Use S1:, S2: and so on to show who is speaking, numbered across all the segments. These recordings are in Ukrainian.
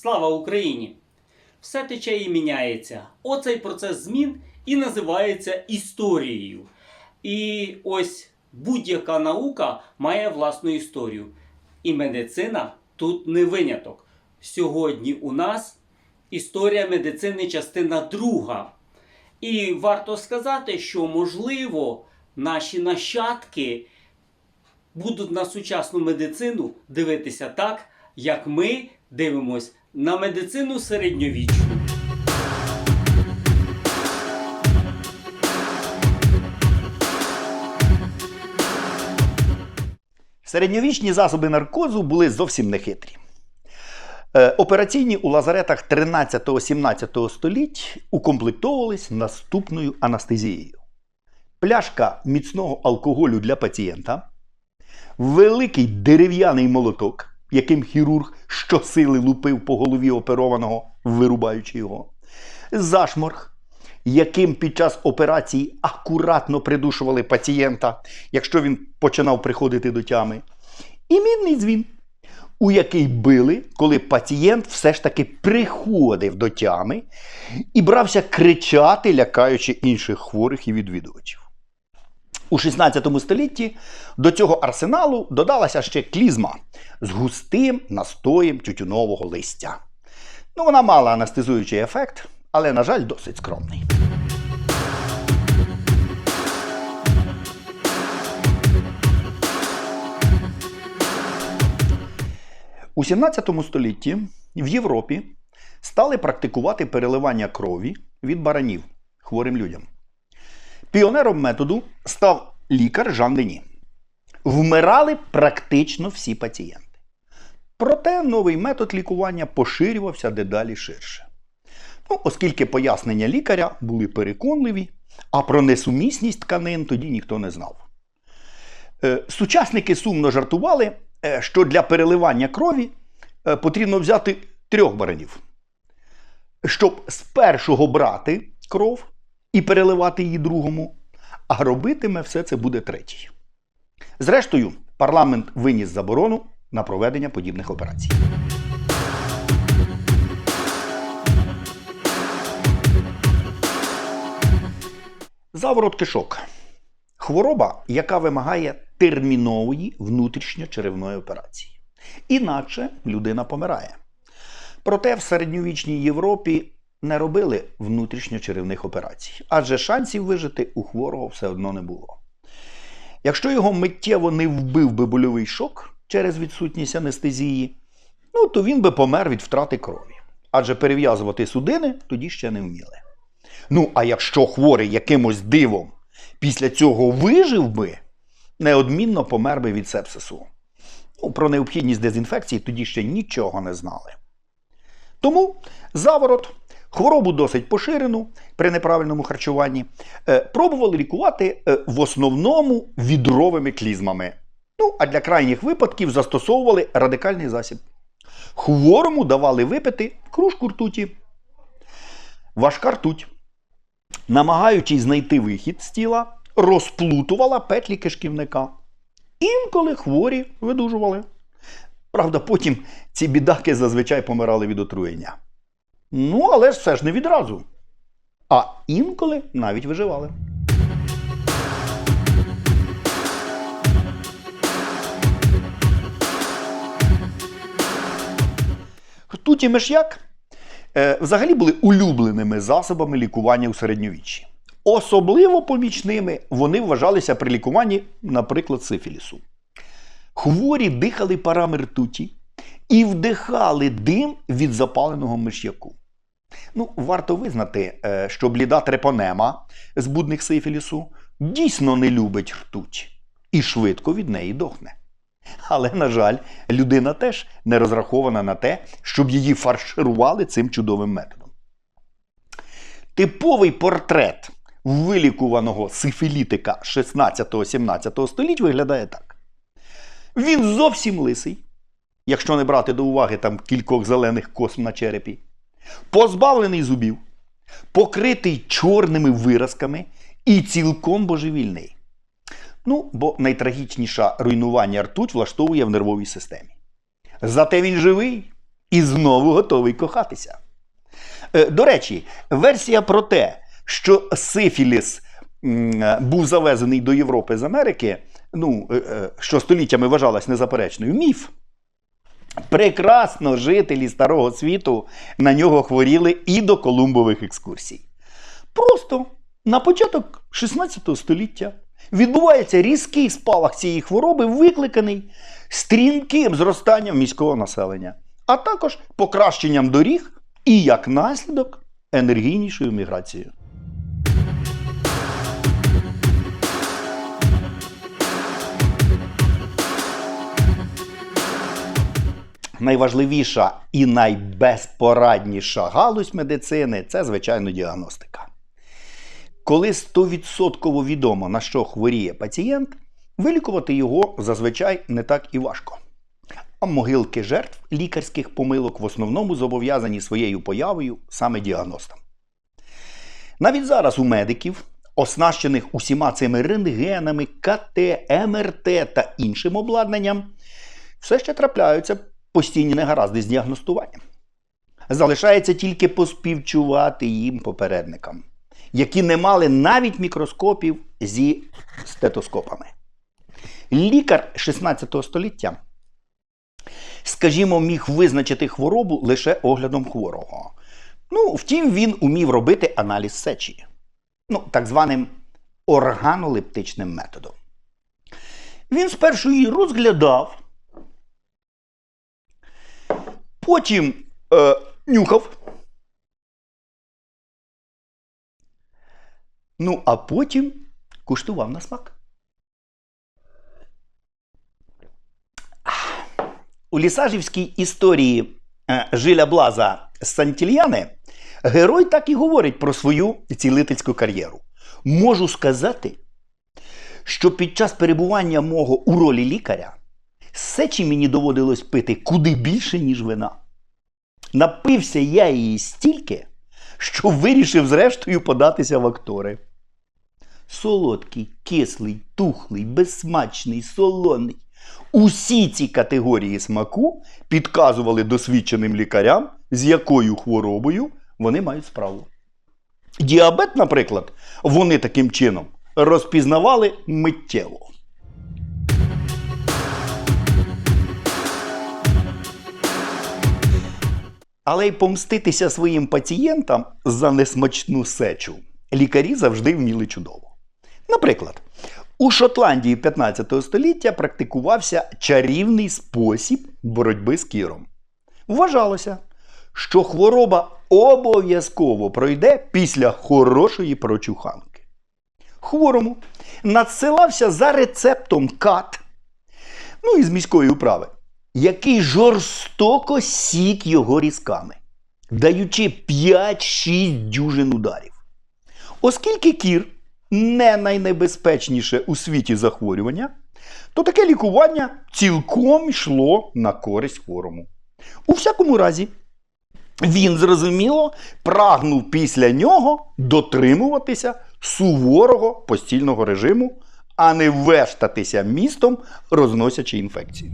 S1: Слава Україні! Все тече і міняється. Оцей процес змін і називається історією. І ось будь-яка наука має власну історію. І медицина тут не виняток. Сьогодні у нас історія медицини частина друга. І варто сказати, що можливо наші нащадки будуть на сучасну медицину дивитися так, як ми дивимось на медицину середньовічну.
S2: Середньовічні засоби наркозу були зовсім не хитрі. Е, Операційні у лазаретах 13-17 століть укомплектовувались наступною анестезією: пляшка міцного алкоголю для пацієнта, великий дерев'яний молоток, яким хірург щосили лупив по голові оперованого, вирубаючи його, зашморг, яким під час операції акуратно придушували пацієнта, якщо він починав приходити до тями, і мідний дзвін, у який били, коли пацієнт все ж таки приходив до тями і брався кричати, лякаючи інших хворих і відвідувачів. У 16 столітті до цього арсеналу додалася ще клізма з густим настоєм тютюнового листя. Ну, вона мала анестезуючий ефект, але, на жаль, досить скромний. У 17 столітті в Європі стали практикувати переливання крові від баранів хворим людям. Піонером методу став лікар Жан Дені. Вмирали практично всі пацієнти. Проте новий метод лікування поширювався дедалі ширше. Ну, оскільки пояснення лікаря були переконливі, а про несумісність тканин тоді ніхто не знав. Е, Сучасники сумно жартували, е, що для переливання крові е, потрібно взяти трьох баранів. Щоб з першого брати кров і переливати її другому, а робитиме все це буде третій. Зрештою, парламент виніс заборону на проведення подібних операцій. Заворот кишок. Хвороба, яка вимагає термінової внутрішньочеревної операції. Інакше людина помирає. Проте в середньовічній Європі не робили внутрішньочеревних операцій, адже шансів вижити у хворого все одно не було. Якщо його миттєво не вбив би больовий шок через відсутність анестезії, ну то він би помер від втрати крові. Адже перев'язувати судини тоді ще не вміли. Ну, а якщо хворий якимось дивом після цього вижив би, неодмінно помер би від сепсису. Ну, про необхідність дезінфекції тоді ще нічого не знали. Тому заворот, хворобу досить поширену при неправильному харчуванні, е, пробували лікувати е, в основному відровими клізмами. Ну, а для крайніх випадків застосовували радикальний засіб. Хворому давали випити кружку ртуті. Важка ртуть, намагаючись знайти вихід з тіла, розплутувала петлі кишківника. Інколи хворі видужували. Правда, потім ці бідаки зазвичай помирали від отруєння. Ну, але ж все ж не відразу. А інколи навіть виживали. Ртуть і миш'як е, взагалі були улюбленими засобами лікування у середньовіччі. Особливо помічними вони вважалися при лікуванні, наприклад, сифілісу. Хворі дихали парами ртуті і вдихали дим від запаленого миш'яку. Ну, варто визнати, е, що бліда трепонема збудник сифілісу дійсно не любить ртуть і швидко від неї дохне. Але, на жаль, людина теж не розрахована на те, щоб її фарширували цим чудовим методом. Типовий портрет вилікуваного сифілітика 16-17 століть виглядає так. Він зовсім лисий, якщо не брати до уваги там кількох зелених косм на черепі, позбавлений зубів, покритий чорними виразками і цілком божевільний. Ну, бо найтрагічніше руйнування ртуть влаштовує в нервовій системі. Зате він живий, і знову готовий кохатися. Е, До речі, версія про те, що сифіліс був завезений до Європи з Америки, ну, е, е, що століттями вважалась незаперечною, міф. Прекрасно жителі Старого світу на нього хворіли і до Колумбових екскурсій. Просто на початок 16 століття відбувається різкий спалах цієї хвороби, викликаний стрімким зростанням міського населення, а також покращенням доріг і як наслідок енергійнішою міграцією. Найважливіша і найбезпорадніша галузь медицини це, звичайно, діагностика. Коли 100% відомо, на що хворіє пацієнт, вилікувати його зазвичай не так і важко. А могилки жертв лікарських помилок в основному зобов'язані своєю появою саме діагностам. Навіть зараз у медиків, оснащених усіма цими рентгенами, КТ, МРТ та іншим обладнанням, все ще трапляються постійні негаразди з діагностуванням. Залишається тільки поспівчувати їм попередникам, які не мали навіть мікроскопів зі стетоскопами. Лікар 16 століття, скажімо, міг визначити хворобу лише оглядом хворого. Ну, втім, він умів робити аналіз сечі, ну, так званим органолептичним методом. Він спершу її розглядав, потім е, нюхав. Ну, а потім куштував на смак. У лісажівській історії е, Жиля Блаза Сантільяни герой так і говорить про свою цілительську кар'єру. Можу сказати, що під час перебування мого у ролі лікаря сечі мені доводилось пити куди більше, ніж вина. Напився я її стільки, що вирішив зрештою податися в актори. Солодкий, кислий, тухлий, безсмачний, солоний. Усі ці категорії смаку підказували досвідченим лікарям, з якою хворобою вони мають справу. Діабет, наприклад, вони таким чином розпізнавали миттєво. Але й помститися своїм пацієнтам за несмачну сечу лікарі завжди вміли чудово. Наприклад, у Шотландії 15 століття практикувався чарівний спосіб боротьби з кіром. Вважалося, що хвороба обов'язково пройде після хорошої прочуханки. Хворому надсилався за рецептом кат, ну із міської управи, який жорстоко сік його різками, даючи 5-6 дюжин ударів. Оскільки кір не найнебезпечніше у світі захворювання, то таке лікування цілком йшло на користь хворому. У всякому разі, він зрозуміло прагнув після нього дотримуватися суворого постільного режиму, а не вештатися містом, розносячи інфекцію.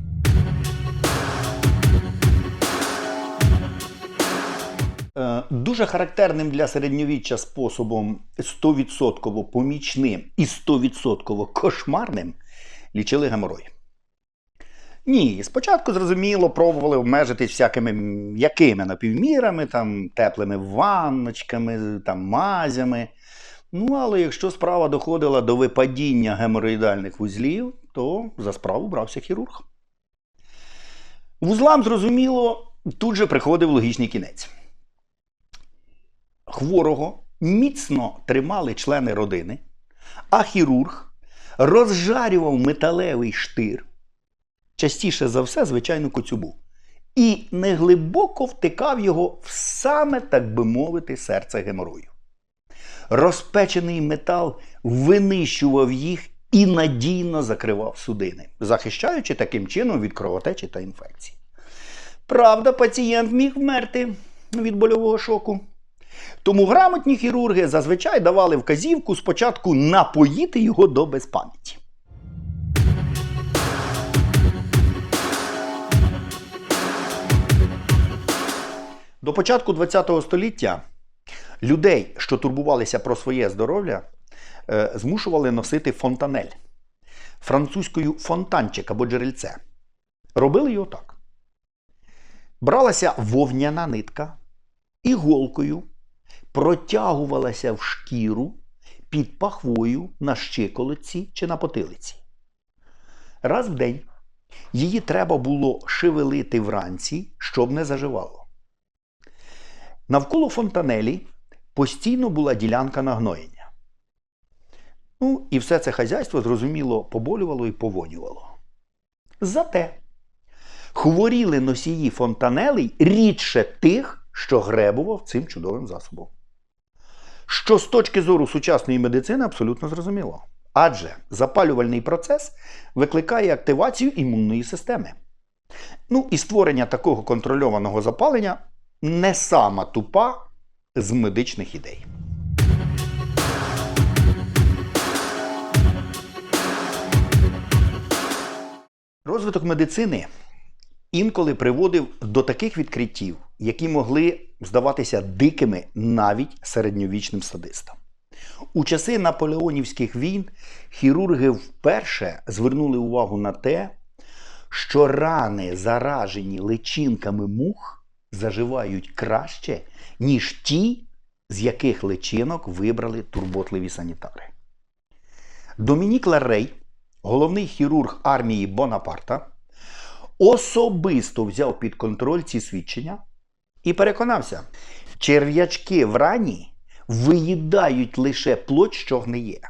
S2: Дуже характерним для середньовіччя способом 100% помічним і 100% кошмарним лічили геморой. Ні, спочатку, зрозуміло, пробували обмежитись всякими м'якими напівмірами, там, теплими ванночками, там, мазями. Ну, але якщо справа доходила до випадіння геморроїдальних вузлів, то за справу брався хірург. Вузлам, зрозуміло, тут же приходив логічний кінець. Хворого міцно тримали члени родини, а хірург розжарював металевий штир, частіше за все, звичайно, коцюбу, і неглибоко втикав його в саме, так би мовити, серце геморою. Розпечений метал винищував їх і надійно закривав судини, захищаючи таким чином від кровотечі та інфекцій. Правда, пацієнт міг вмерти від больового шоку. Тому грамотні хірурги зазвичай давали вказівку спочатку напоїти його до безпам'яті. До початку ХХ століття людей, що турбувалися про своє здоров'я, е, змушували носити фонтанель французькою фонтанчик або джерельце. Робили його так. Бралася вовняна нитка, іголкою протягувалася в шкіру під пахвою на щиколиці чи на потилиці. Раз в день її треба було шевелити вранці, щоб не заживало. Навколо фонтанелі постійно була ділянка нагноєння. Ну, і все це хазяйство, зрозуміло, поболювало і повонювало. Зате хворіли носії фонтанелей рідше тих, що гребував цим чудовим засобом. Що з точки зору сучасної медицини абсолютно зрозуміло. Адже запалювальний процес викликає активацію імунної системи. Ну і створення такого контрольованого запалення не сама тупа з медичних ідей. Розвиток медицини інколи приводив до таких відкриттів, які могли здаватися дикими навіть середньовічним садистам. У часи наполеонівських війн хірурги вперше звернули увагу на те, що рани, заражені личинками мух, заживають краще, ніж ті, з яких личинок вибрали турботливі санітари. Домінік Ларрей, головний хірург армії Бонапарта, особисто взяв під контроль ці свідчення і переконався, черв'ячки в рані виїдають лише плоть, що гниє.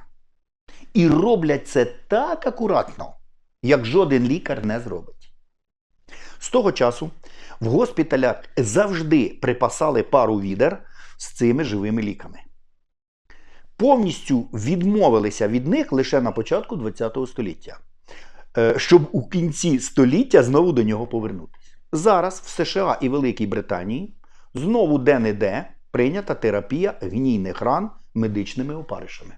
S2: І роблять це так акуратно, як жоден лікар не зробить. З того часу в госпіталях завжди припасали пару відер з цими живими ліками. Повністю відмовилися від них лише на початку ХХ століття, е, щоб у кінці століття знову до нього повернутися. Зараз в США і Великій Британії знову де-не-де прийнята терапія гнійних ран медичними опаришами.